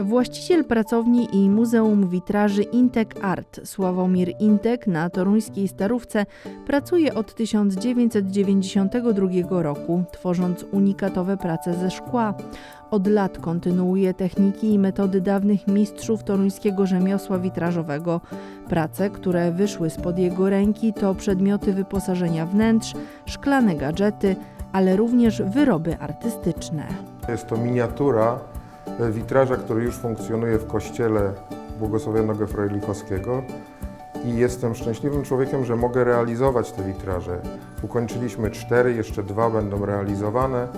Właściciel pracowni i Muzeum Witraży Intek Art Sławomir Intek na toruńskiej Starówce pracuje od 1992 roku, tworząc unikatowe prace ze szkła. Od lat kontynuuje techniki i metody dawnych mistrzów toruńskiego rzemiosła witrażowego. Prace, które wyszły spod jego ręki, to przedmioty wyposażenia wnętrz, szklane gadżety, ale również wyroby artystyczne. Jest to miniatura witraża, który już funkcjonuje w kościele błogosławionego Frejlichowskiego i jestem szczęśliwym człowiekiem, że mogę realizować te witraże. Ukończyliśmy cztery, jeszcze dwa będą realizowane.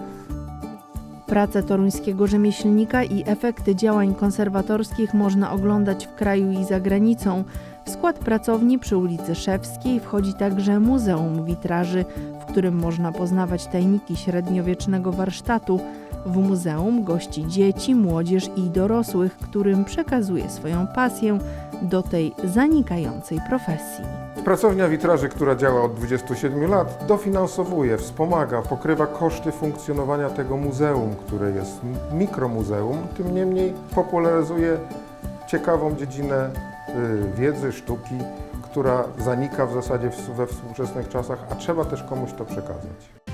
Pracę toruńskiego rzemieślnika i efekty działań konserwatorskich można oglądać w kraju i za granicą. W skład pracowni przy ulicy Szewskiej wchodzi także Muzeum Witraży, w którym można poznawać tajniki średniowiecznego warsztatu. W muzeum gości dzieci, młodzież i dorosłych, którym przekazuje swoją pasję do tej zanikającej profesji. Pracownia witraży, która działa od 27 lat, dofinansowuje, wspomaga, pokrywa koszty funkcjonowania tego muzeum, które jest mikromuzeum, tym niemniej popularyzuje ciekawą dziedzinę y, wiedzy, sztuki, która zanika w zasadzie we współczesnych czasach, a trzeba też komuś to przekazać.